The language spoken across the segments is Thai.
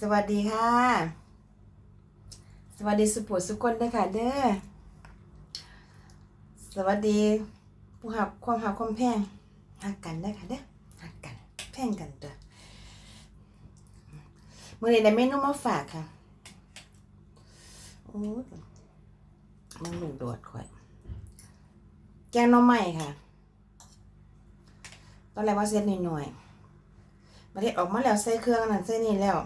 สวัสดีค่ะ สวัสดีสุโขสุคนด้วยค่ะเด้อ สวัสดีผู้หับความหับความแพงหักกันได้ค่ะเด้อหักกันแพงกันตัวมื่อนี้ได้เมนูมาฝากค่ะโอ้ยมันหลุดโดดข่อยแกงหน่อไม้ค่ะ ตอนแรกว่าเซตหน่อยๆมาเทศออกมาแล้วใส่เครื่องอันนั้นใส่นี่แล้ว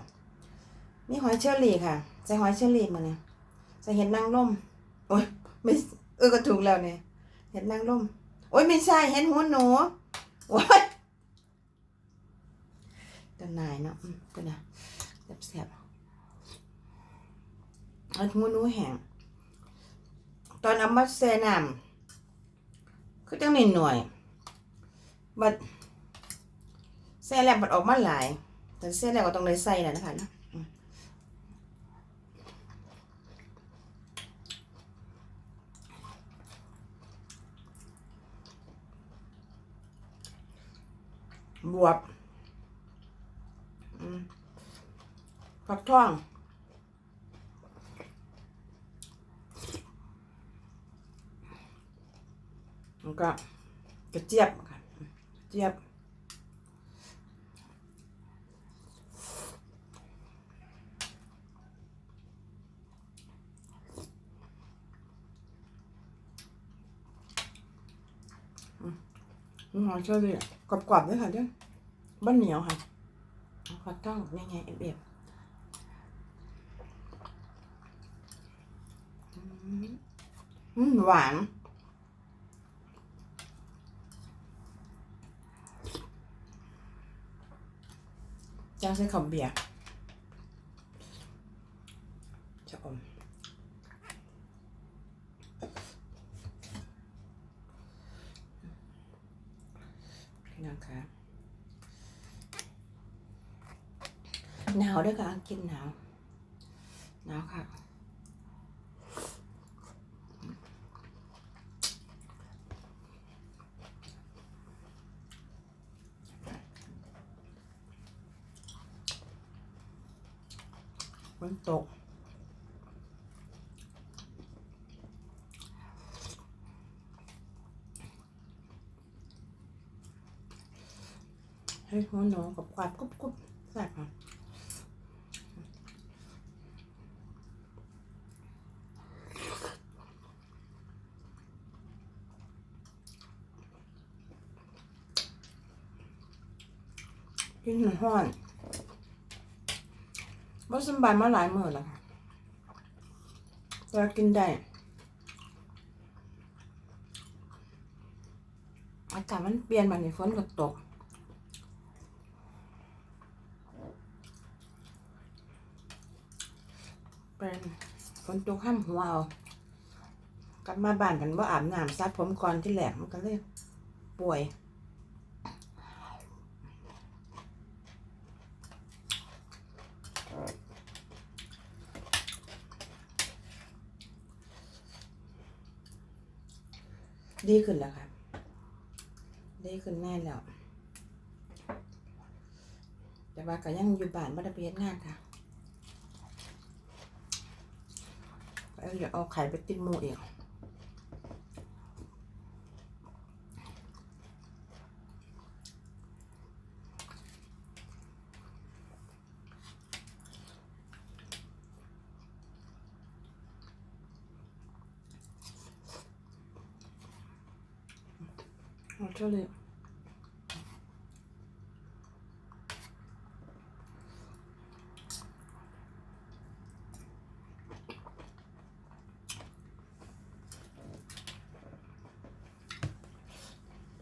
มีหอยเชอรี่ค่ะใส่หอยเชอรี่มาเนี่ยใส่เห็ดนางรมโอ้ยไม่เออก็ถูกแล้วเนี่ยเห็ดนางรมโอ้ยไม่ใช่เห็ดหัวหนูโอ้ยตัวนายเนาะอืมก็นะแซ่บๆเอาหัวหนูแห้งตอนเอามาแช่น้ำคือจังนิดหน่อยบัดแช่แล้วบัดออกมาหลาย แต่แช่แล้วก็ต้องเลยใส่แหละนะคะเนาะ บวบฟักทอง แล้วก็กระเจี๊ยบค่ะกระเจี๊ยบหอมเชอรี่กรอบๆด้วยค่ะเด้อ บ้านเหนียวค่ะฟักทองยังไงเอ็บๆอืมอืมหวาน จ้าใส่ขอมเบียร์จะอมพี่น้องคะหนาว ด้วยค่ะกินหนาว หนาวค่ะ ฝนตกให้หัวหนูกับกวาดกรุบกรุบแซ่บค่ะ กินหนึ่งห้อนว่าสบายมาหลายมื้อแล้วค่ะแต่กินได้ อากาศมันเปลี่ยนมาในฝนก็ตกเป็นฝนตกห้ามหัวเอากลับมาบ้านกันว่าอาบน้ำซัดผมก่อนที่แหลกมันก็เลยป่วย ดีขึ้นแล้วค่ะ ดีขึ้นแน่แล้ว แต่ว่าก็ยังอยู่บ้านไม่ได้ไปเฮ็ดงานค่ะแล้วเดี๋ยวเอาไข่ไปติดหมูอีก เอาเท่าเลย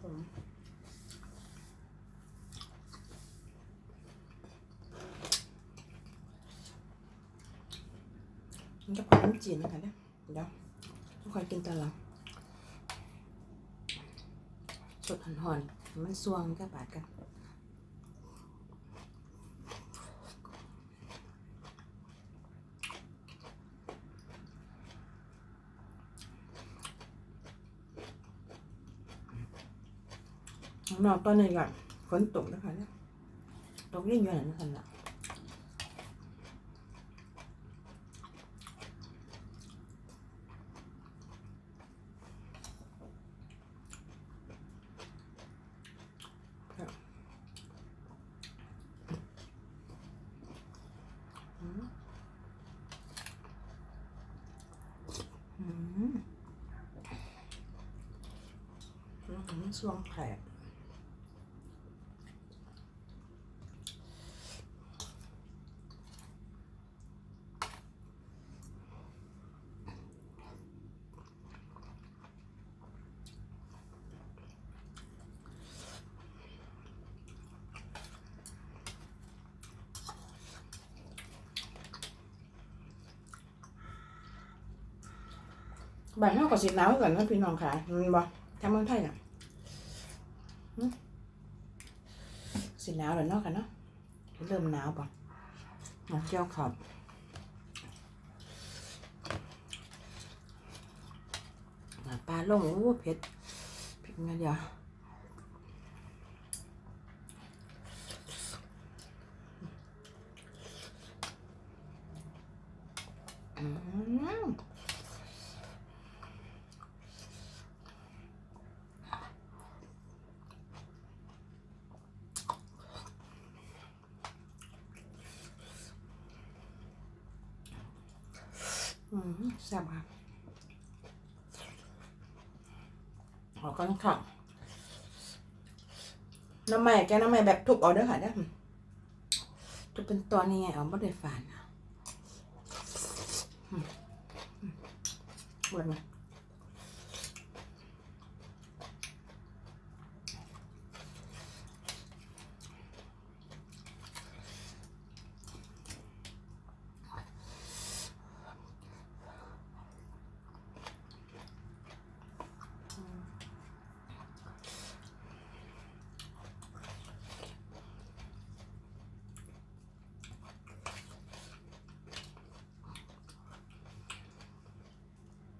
ผมมันจ สดหอนๆมันสวงกับบาดกันนอกตอนนี้ก่อนฝนตกนะคะเนี่ยตกเล่นอยู่ไหนนั่นละ ช่วงไข่บ้านเฮาก็สิหนาวกันนะพี่น้องค่ะมันบ่ทางเมืองไทยน่ะ สิหนาวแล้วเนาะค่ะเนาะเริ่มหนาวป่ะมาวเกี่ยวขับหน้าปลาลงโอ้เผ็ดเผ็ดงั้นเดียวอืม อืมแซ่บค่ะขอกันค่ะน้ำใหม่แกน้ำใหม่แบบทุบเอาเด้อค่ะเด้อทุบเป็นตอนนี้ไงเอาไม่ได้ฝานนะอืมอืมเบิดไหม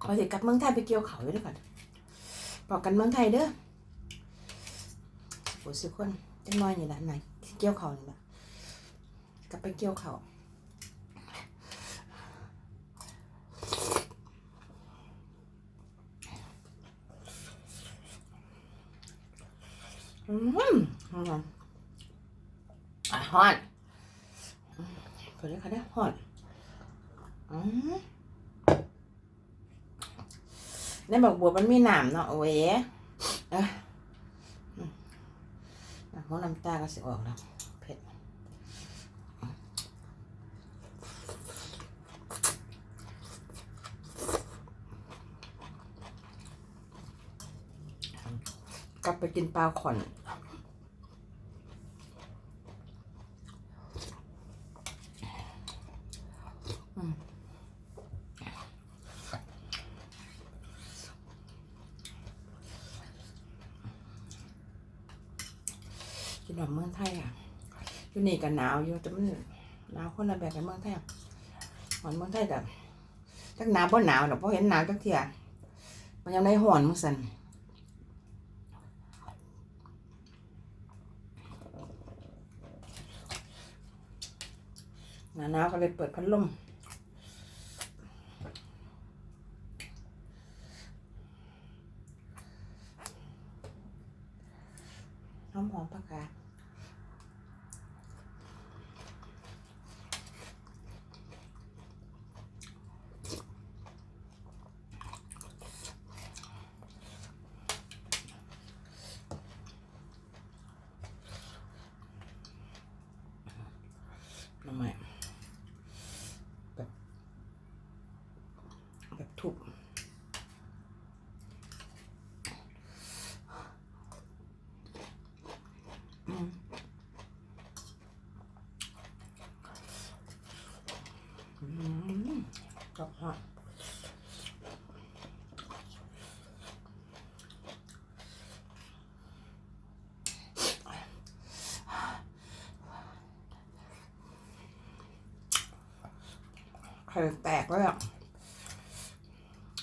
เอาสิกลับเมืองไทยไปเกี่ยวเขาอยู่ด้วยก่อนบอกกันเมืองไทยเด้อโอ้สิคนจังน้อยนี่แหละไหนเกี่ยวเขานี่แหละกลับไปเกี่ยวเขาอืมอืมอะฮอนเปิดเลยค่ะเนี่ยฮอนอืม ในบอกบัวมันมีหนามเนาะโอ้ยเอ้ยอืมอะหัวน้ำตาก็สิออกแล้วเผ็ดกลับไปกินปลาขอน กินแบบเมืองไทยอะอยู่นี่กันหนาวอยู่แต่มันหนาวคนละแบบกับเมืองไทยอะหอนเมืองไทยแบบจักหนาวเพราะหนาวหรอกเพราะเห็นหนาวจักเที่ยมันยังได้หอนมึงสันหนหนาวก็เลยเปิดพัดลม น้ำหอมๆปากกาทำไมแบบแบบทุบอืมอืมกรอบฮะไข่แตกแล้วอะ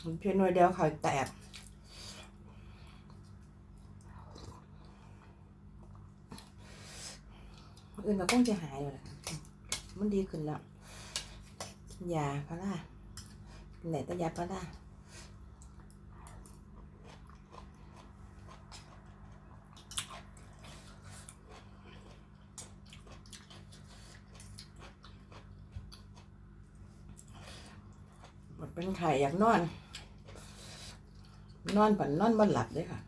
มันเพียงหน่อยเดียวไข่แตก อื่นก็คงจะหายอยู่แหละมันดีขึ้นแล้ว ยาพาราไหนแต่ยาพาราหมดเป็นไข่อยากนอน นอนปันนอนบ่หลับเลยค่ะ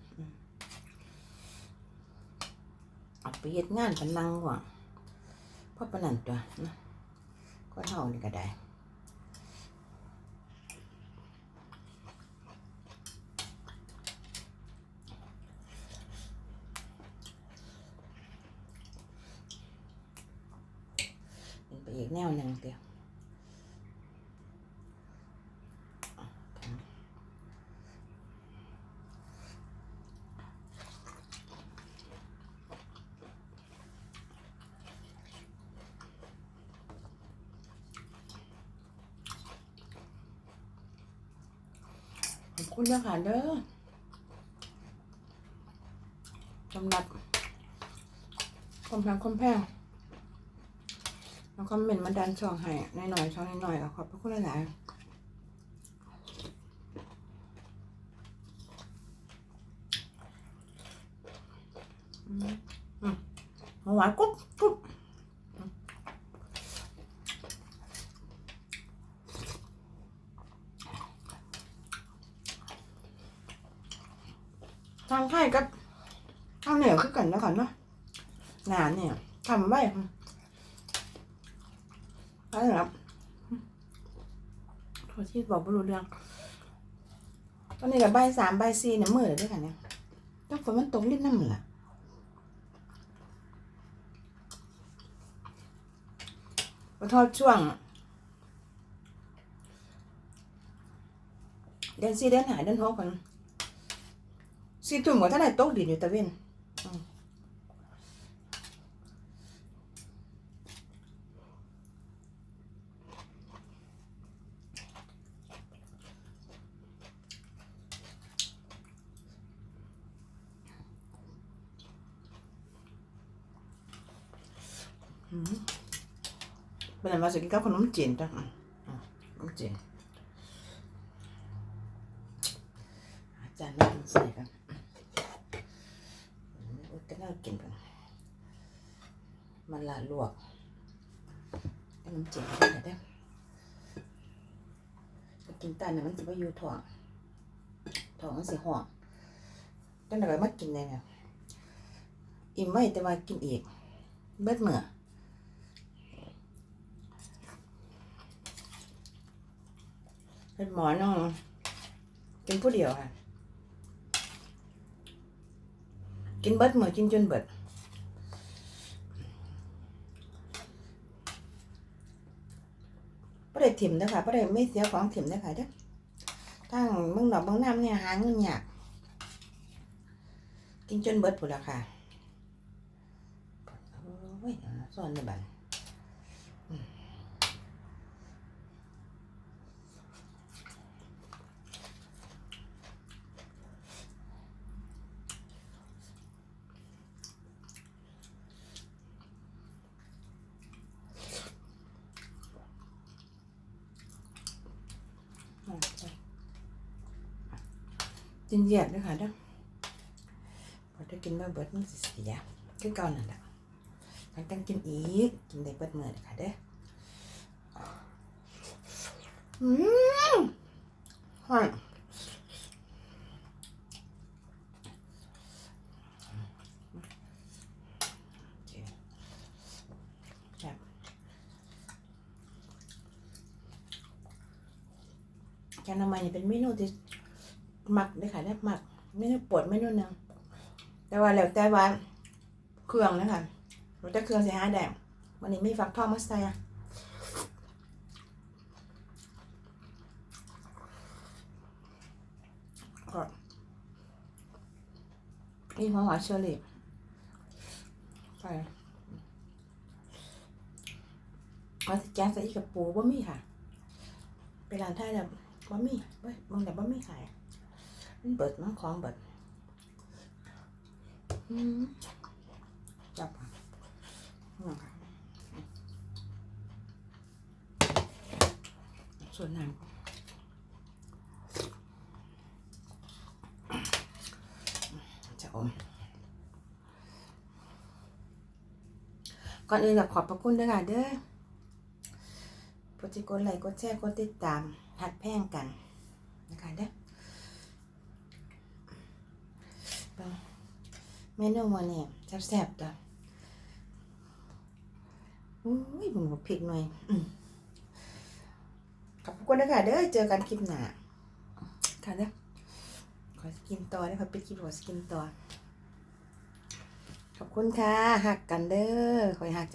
เอาไปเฮ็ดงานกันนั่งว่ะเพราะปนนั้นตัวนะก็เฮานี่ก็ได้เป็นไปอีกแนวหนึ่งเดียวขอบ คุณนะคะเด้อสำหรับคอมแพงคอมแพงแล้วก็เมนต์มาดันช่องให้หน่อยๆช่องหน่อยๆขอบพระคุณหลายๆอืมอืมหวานกรุบกรุบทางไข่ กับข้าวเหนียวคือกันแล้วกันเนาะงานเนี่ยทำไว้ใช่ครับโทษที่บอกไม่รู้เรื่อง ตอนนี้กับใบสามใบสี่เนี่ยมือเลยด้วยกันเนี่ยต้องฝนมันตกลิ้นน้ำมันล่ะพอทอดช่วง เดือนสี่เดือนหายเดือนหกกัน สี่ตุ่มก็ถ้าได้ตกดินอยู่ตะเวนอืมเป็นอะไรมาสิกินกับขนมจีนจ้ะอืมอืมขนมจีนอาจารย์ไม่กินใส่กันอืมอุยจะน่ากินกันมันละลวกขนมจีนก็ได้เด้อไป กินตานน่ะมันจะไปอยู่ท้องท้องมันสิห่วงจังได๋ก็มากินได้เนี่ยอิ่มไว้แต่ว่ากินอีก เบิดมื้อเป็นหมอน้องกินผู้เดียวค่ะ กินเบิดมือกินจนเบิด ประเดี๋ยวถิ่มเด้อค่ะประเดี๋ยวไม่เสียของถิ่มเด้อค่ะเด้อทั้งเมืองดอกเมืองน้ำเนี่ยหาเงินยากกินจนเบิดผู้ละค่ะโอ้ยสอนในบ้าน กินเยียดด้วยค่ะเด้อพอจะกินมาเบิดมันสิเสียคือเก่านั่นแหละต้องต้งกินอีก กินได้เบิดมื้อเลยค่ะเด้ออืมฮอนโอเคครับแกงหน้ำมันเป็นเมนูที่ หมักเลยค่ะได้หมัก ไม่ได้ปวดไม่นู่นนึงแต่ว่าแล้วแต่ว่าเครื่องนะคะเราจะเครื่องใส่ห้าแดงวันนี้ไม่ฟักทองมาใส่อะก็นี่หัวหอมเชอรี่ใส่เอาสแกงใส่อีกกับปูบะหมี่ค่ะ ไปร้านไทยแล้วบะหมี่เว้ยบางแต่บะหมี่ขาย เบิดมันของเบิดอืมจับส่วนน้ำจะอมก่อนอื่นก็ขอบพระคุณด้วยค่ะเด้อโปรดติกดไลค์กดแชร์กดติดตามหัดแพ่งกันนะคะเด้อ เมนูมันนี่แซ่บๆจ้ะอุ้ยผมบอกพริกหน่อยขอบคุณนะคะเด้อเจอกันคลิปหน้าค่ะเด้อขอสกินต่อได้ขอปิดคลิปขอสกินต่อขอบคุณค่ะหักกันเด้อขอหักเจ้า